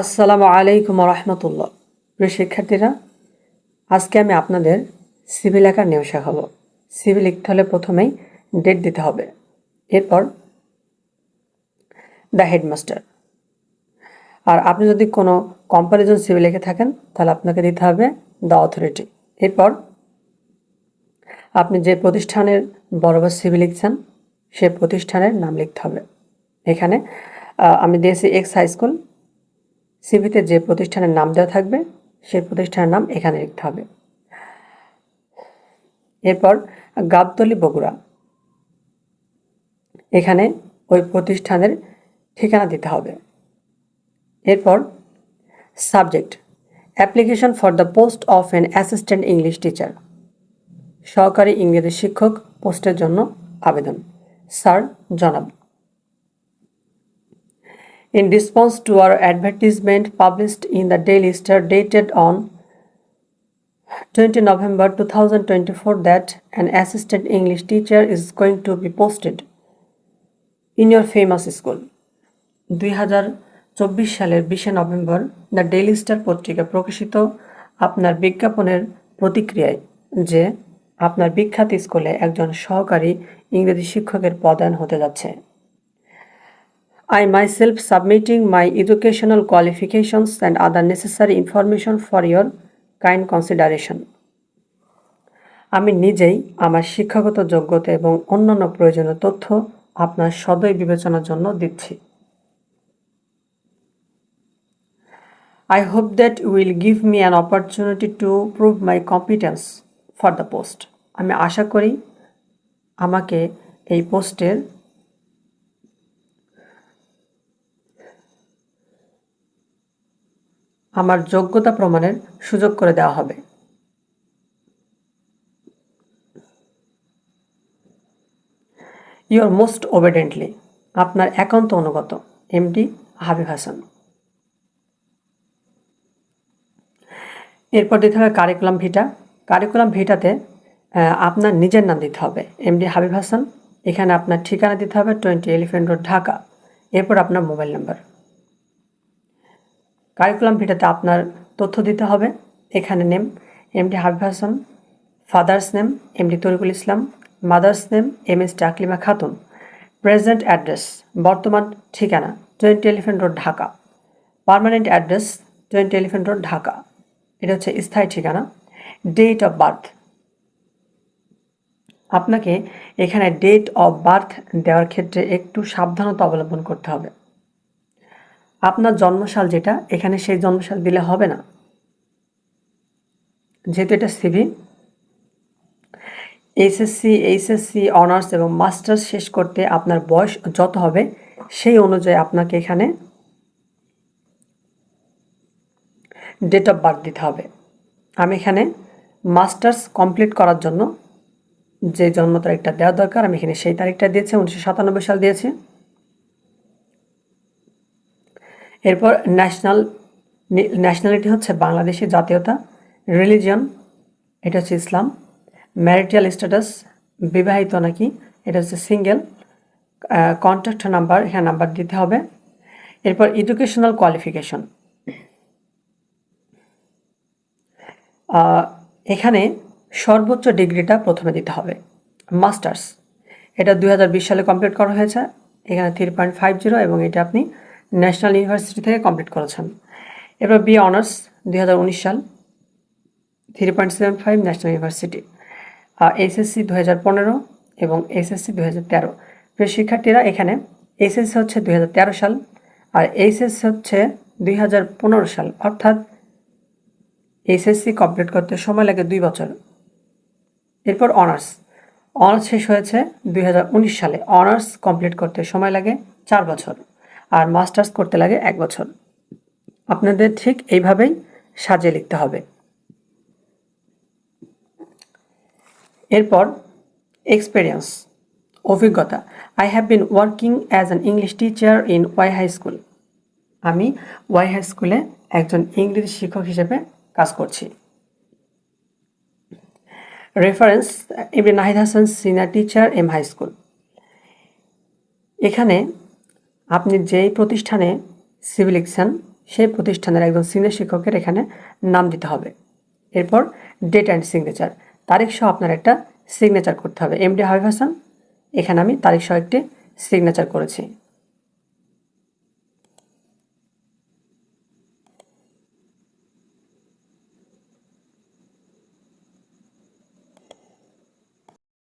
আসসালামু আলাইকুম রহমতুল্লাহ। প্রিয় শিক্ষার্থীরা, আজকে আমি আপনাদের সিভি লেখার নিয়ম শেখাবো। সিভি লিখতে হলে প্রথমেই ডেট দিতে হবে। এরপর দ্য হেডমাস্টার আর আপনি যদি কোনো কম্পারিজন সিভি লিখে থাকেন, তাহলে আপনাকে দিতে হবে দ্য অথরিটি এরপর আপনি যে প্রতিষ্ঠানের বরাবর সিভি লিখছেন, সে প্রতিষ্ঠানের নাম লিখতে হবে। এখানে আমি দিয়েছি এক্স হাই স্কুল সিভিতে যে প্রতিষ্ঠানের নাম দেওয়া থাকবে, সেই প্রতিষ্ঠানের নাম এখানে লিখতে হবে। এরপর গাবতলি বগুড়া। এখানে ওই প্রতিষ্ঠানের ঠিকানা দিতে হবে। এরপর subject, application for the post of an assistant English teacher. সহকারী ইংরেজি শিক্ষক পোস্টের জন্য আবেদন। স্যার, জনাব। In response to our advertisement published in the Daily Star dated on 20 November 2024 that an assistant English teacher is going to be posted in your famous school. দুই হাজার চব্বিশ সালের বিশে নভেম্বর দ্য ডেইলি স্টার পত্রিকা প্রকাশিত আপনার বিজ্ঞাপনের প্রতিক্রিয়ায় যে আপনার বিখ্যাত স্কুলে একজন সহকারী ইংরেজি শিক্ষকের পদায়ন হতে যাচ্ছে I myself submitting my educational qualifications and other necessary information for your kind consideration. আমি নিজেই আমার শিক্ষাগত যোগ্যতা এবং অন্যান্য প্রয়োজনীয় তথ্য আপনার সদয় বিবেচনার জন্য দিচ্ছি I hope that will give me an opportunity to prove my competence for the post আমি আশা করি আমাকে এই পোস্টের আমার যোগ্যতা প্রমাণের সুযোগ করে দেওয়া হবে। ইউর মোস্ট ওবেডেন্টলি আপনার একান্ত অনুগত এমডি হাবিব হাসান। এরপর দিতে হবে কারিকুলাম ভিটা কারিকুলাম ভিটাতে আপনার নিজের নাম দিতে হবে এমডি হাবিব হাসান। এখানে আপনার ঠিকানা দিতে হবে টোয়েন্টি এলিফেন্ট রোড ঢাকা। এরপর আপনার মোবাইল নাম্বার কারিকুলাম ভিটাতে আপনার তথ্য দিতে হবে। এখানে name MD Habib Hasan father's name MD Tariqul Islam mother's name M S Taklima Khatun present address বর্তমান ঠিকানা twenty elephant road Dhaka permanent address twenty elephant road Dhaka, এটা হচ্ছে স্থায়ী ঠিকানা ডেট অফ বার্থ আপনাকে এখানে ডেট অফ বার্থ দেওয়ার ক্ষেত্রে একটু সাবধানতা অবলম্বন করতে হবে। আপনার জন্মসাল যেটা, এখানে সেই জন্মসাল দিলে হবে না। যেহেতু এটা সিভি এইচএসসি এইচএসসি, অনার্স এবং মাস্টার্স শেষ করতে আপনার বয়স যত হবে, সেই অনুযায়ী আপনাকে এখানে ডেট অফ বার্থ দিতে হবে। আমি এখানে মাস্টার্স কমপ্লিট করার জন্য যে জন্ম তারিখটা দেওয়া দরকার, আমি এখানে সেই তারিখটা দিয়েছি, উনিশশো সাতানব্বই সাল দিয়েছি। এরপর ন্যাশনাল ন্যাশনালিটি হচ্ছে বাংলাদেশি জাতীয়তা রিলিজিয়ন এটা হচ্ছে ইসলাম ম্যারিটাল স্ট্যাটাস বিবাহিত নাকি, এটা হচ্ছে সিঙ্গেল কন্ট্যাক্ট নাম্বার হ্যাঁ নাম্বার দিতে হবে। এরপর এডুকেশনাল কোয়ালিফিকেশন এখানে সর্বোচ্চ ডিগ্রিটা প্রথমে দিতে হবে। মাস্টার্স, এটা দু হাজার বিশ সালে কমপ্লিট করা হয়েছে, এখানে থ্রি পয়েন্ট ফাইভ জিরো এবং এটা আপনি ন্যাশনাল ইউনিভার্সিটি থেকে কমপ্লিট করেছেন। এরপর বি অনার্স দু হাজার উনিশ সাল, three point seven five national university HSC দু হাজার পনেরো এবং এসএসসি দু হাজার তেরো। প্রিয় শিক্ষার্থীরা, এখানে এসএসসি হচ্ছে দুই হাজার তেরো সাল আর এইচএসসি হচ্ছে দুই হাজার পনেরো সাল। অর্থাৎ এইচএসসি কমপ্লিট করতে সময় লাগে দুই বছর। এরপর অনার্স। অনার্স শেষ হয়েছে দুই হাজার উনিশ সালে। অনার্স কমপ্লিট করতে সময় লাগে চার বছর। আর মাস্টার্স করতে লাগে এক বছর। আপনাদের ঠিক এইভাবেই সাজিয়ে লিখতে হবে। এরপর এক্সপেরিয়েন্স অভিজ্ঞতা। I have been working as an English teacher in Y high school আমি ওয়াই হাই স্কুলে একজন ইংরেজি শিক্ষক হিসেবে কাজ করছি। রেফারেন্স এমনি Nahid Hasan senior teacher M high school এখানে আপনি যেই প্রতিষ্ঠানে সিভিল লিখছেন, সেই প্রতিষ্ঠানের একজন সিনিয়র শিক্ষকের এখানে নাম দিতে হবে। এরপর ডেট অ্যান্ড সিগনেচার তারিখ সহ আপনার একটা সিগনেচার করতে হবে। এমডি হাবিব হাসান এখানে আমি তারিখ সহ একটি সিগনেচার করেছি।